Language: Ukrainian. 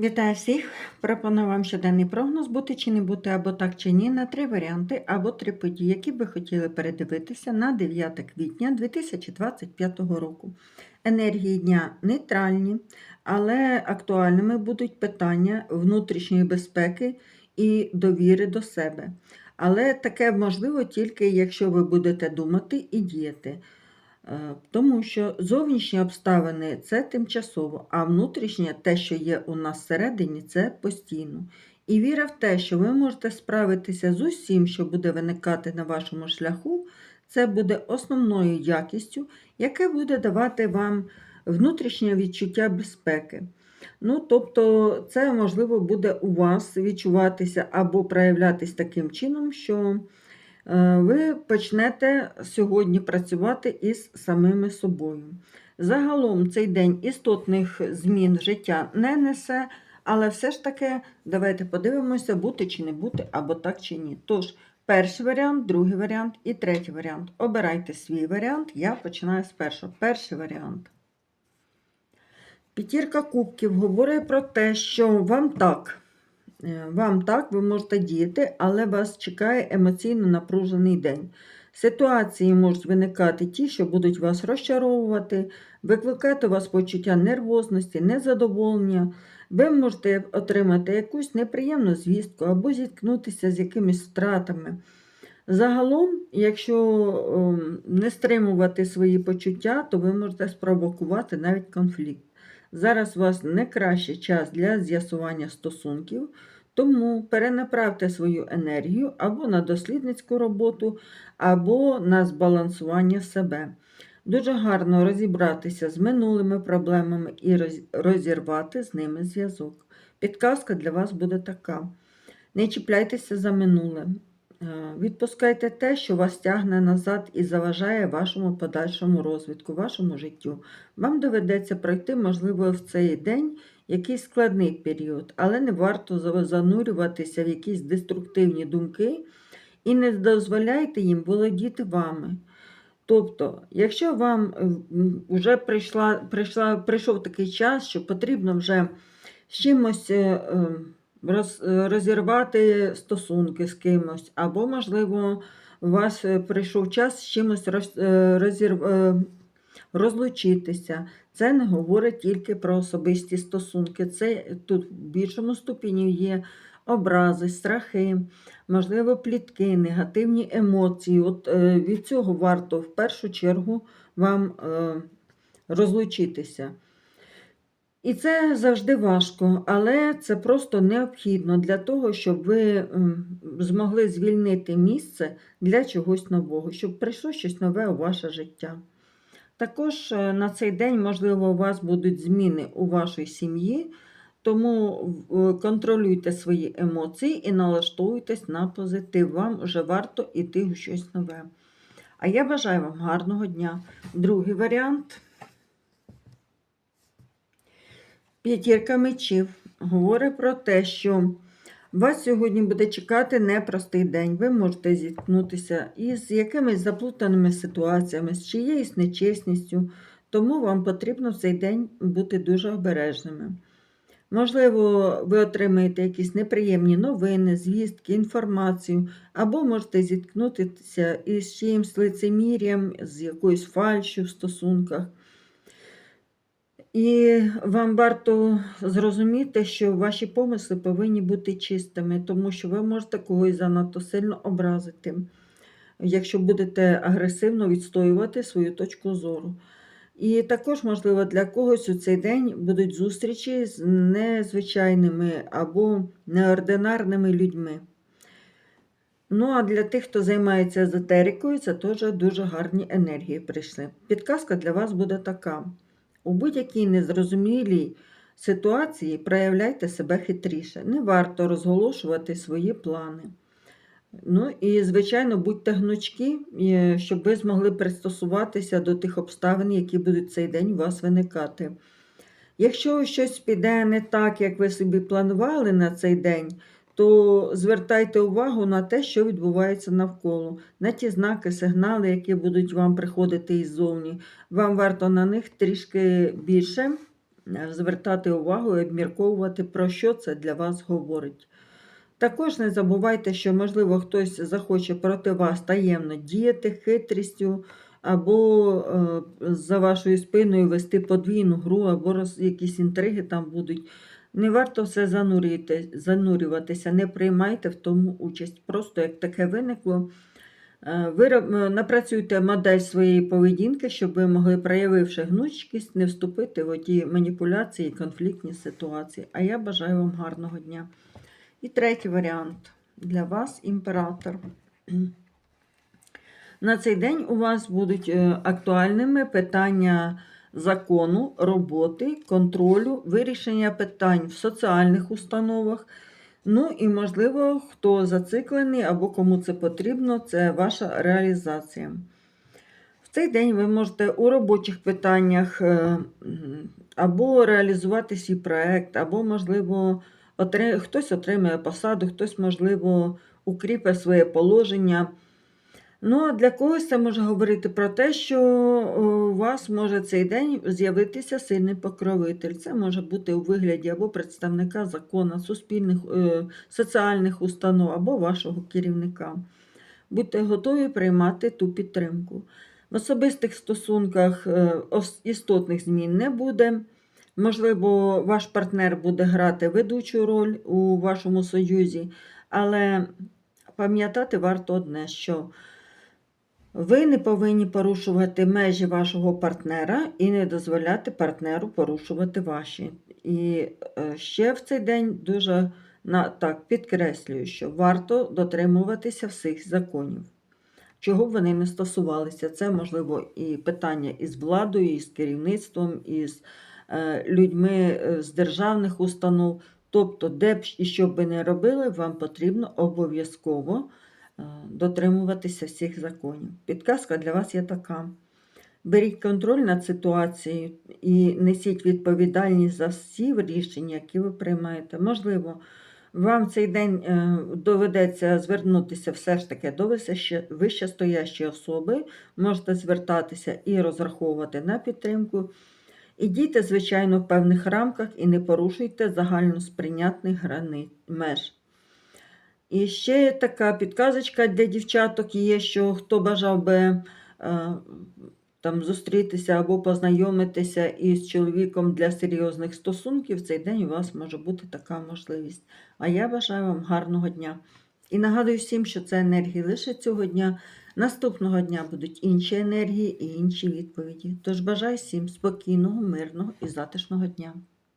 Вітаю всіх! Пропоную вам щоденний прогноз бути чи не бути, або так чи ні, на три варіанти або три події, які би хотіли передивитися на 9 квітня 2025 року. Енергії дня нейтральні, але актуальними будуть питання внутрішньої безпеки і довіри до себе. Але таке можливо тільки якщо ви будете думати і діяти. Е, Тому що зовнішні обставини це тимчасово, а внутрішнє, те, що є у нас всередині, це постійно. І віра в те, що ви можете справитися з усім, що буде виникати на вашому шляху, це буде основною якістю, яке буде давати вам внутрішнє відчуття безпеки. Ну, тобто, це можливо буде у вас відчуватися або проявлятися таким чином, що ви почнете сьогодні працювати із самими собою. Загалом цей день істотних змін в життя не несе, але все ж таки давайте подивимося, бути чи не бути, або так чи ні. Тож, перший варіант, другий варіант і третій варіант. Обирайте свій варіант, я починаю з першого. Перший варіант. П'ятірка кубків говорить про те, що вам так. Е, Вам так, ви можете діяти, але вас чекає емоційно напружений день. Ситуації можуть виникати ті, що будуть вас розчаровувати, викликати у вас почуття нервозності, незадоволення. Ви можете отримати якусь неприємну звістку або зіткнутися з якимись втратами. Загалом, якщо ем, не стримувати свої почуття, то ви можете спровокувати навіть конфлікт. Зараз у вас не кращий час для з'ясування стосунків, тому перенаправте свою енергію або на дослідницьку роботу, або на збалансування себе. Дуже гарно розібратися з минулими проблемами і розірвати з ними зв'язок. Підказка для вас буде така: не чіпляйтеся за минуле. Е, Відпускайте те, що вас тягне назад і заважає вашому подальшому розвитку, вашому життю. Вам доведеться пройти, можливо, в цей день якийсь складний період, але не варто занурюватися в якісь деструктивні думки і не дозволяйте їм володіти вами. Тобто, якщо вам вже прийшла, прийшла, прийшов такий час, що потрібно вже з чимось е, е, е, розірвати стосунки з кимось, або, можливо, у вас е, прийшов час з чимось роз, е, розірв, е, розлучитися. Це не говорить тільки про особисті стосунки. Це тут в більшому ступені є образи, страхи, можливо, плітки, негативні емоції. От від цього варто в першу чергу вам розлучитися. І це завжди важко, але це просто необхідно для того, щоб ви змогли звільнити місце для чогось нового, щоб прийшло щось нове у ваше життя. Також е, на цей день, можливо, у вас будуть зміни у вашій сім'ї, тому е, контролюйте свої емоції і налаштуйтесь на позитив. Вам вже варто йти у щось нове. А я бажаю вам гарного дня. Другий варіант. П'ятірка мечів говорить про те, що вас сьогодні буде чекати непростий день. Ви можете зіткнутися із якимись заплутаними ситуаціями, з чиєюсь нечесністю, тому вам потрібно в цей день бути дуже обережними. Можливо, ви отримаєте якісь неприємні новини, звістки, інформацію, або можете зіткнутися із чиїмсь лицемір'ям, з якоюсь фальшю в стосунках. І вам варто зрозуміти, що ваші помисли повинні бути чистими, тому що ви можете когось занадто сильно образити, якщо будете агресивно відстоювати свою точку зору. І також, можливо, для когось у цей день будуть зустрічі з незвичайними або неординарними людьми. Ну, а для тих, хто займається езотерикою, це теж дуже гарні енергії прийшли. Підказка для вас буде така. У будь-якій незрозумілій ситуації проявляйте себе хитріше. Не варто розголошувати свої плани. Ну і, звичайно, будьте гнучкі, е, щоб ви змогли пристосуватися до тих обставин, які будуть цей день у вас виникати. Якщо щось піде не так, як ви собі планували на цей день, то звертайте увагу на те, що відбувається навколо, на ті знаки, сигнали, які будуть вам приходити іззовні. Вам варто на них трішки більше е, звертати увагу і обмірковувати, про що це для вас говорить. Також не забувайте, що, можливо, хтось захоче проти вас таємно діяти хитрістю, або е, за вашою спиною вести подвійну гру, або якісь інтриги там будуть. Не варто все занурювати, занурюватися, не приймайте в тому участь. Просто як таке виникло, е, ви е, напрацюйте модель своєї поведінки, щоб ви могли, проявивши гнучкість, не вступити в оті маніпуляції і конфліктні ситуації. А я бажаю вам гарного дня. І третій варіант для вас імператор. На цей день у вас будуть е, актуальними питання закону, роботи, контролю, вирішення питань в соціальних установах. Ну і, можливо, хто зациклений або кому це потрібно, це ваша реалізація. В цей день ви можете у робочих питаннях е, або реалізувати свій проект, або, можливо, хтось отримає посаду, хтось, можливо, укріпить своє положення. Ну, а для когось це може говорити про те, що у вас може цей день з'явитися сильний покровитель. Це може бути у вигляді або представника закону, суспільних, е, соціальних установ, або вашого керівника. Будьте готові приймати ту підтримку. В особистих стосунках е, істотних змін не буде. Можливо, ваш партнер буде грати ведучу роль у вашому союзі, але пам'ятати варто одне, що ви не повинні порушувати межі вашого партнера і не дозволяти партнеру порушувати ваші. І е, ще в цей день дуже так, підкреслюю, що варто дотримуватися всіх законів. Чого б вони не стосувалися, це можливо і питання із владою, і з керівництвом, і з е, людьми е, з державних установ. Тобто, де б і що б ви не робили, вам потрібно обов'язково дотримуватися всіх законів. Підказка для вас є така. Беріть контроль над ситуацією і несіть відповідальність за всі рішення, які ви приймаєте. Можливо, вам цей день е, доведеться звернутися все ж таки до вищестоящої особи. Можете звертатися і розраховувати на підтримку. І дійте, звичайно, в певних рамках і не порушуйте загальносприйнятних границь меж. І ще така підказочка для дівчаток є, що хто бажав би е, там зустрітися або познайомитися із чоловіком для серйозних стосунків, в цей день у вас може бути така можливість. А я бажаю вам гарного дня. І нагадую всім, що це енергії лише цього дня. Наступного дня будуть інші енергії і інші відповіді. Тож бажаю всім спокійного, мирного і затишного дня.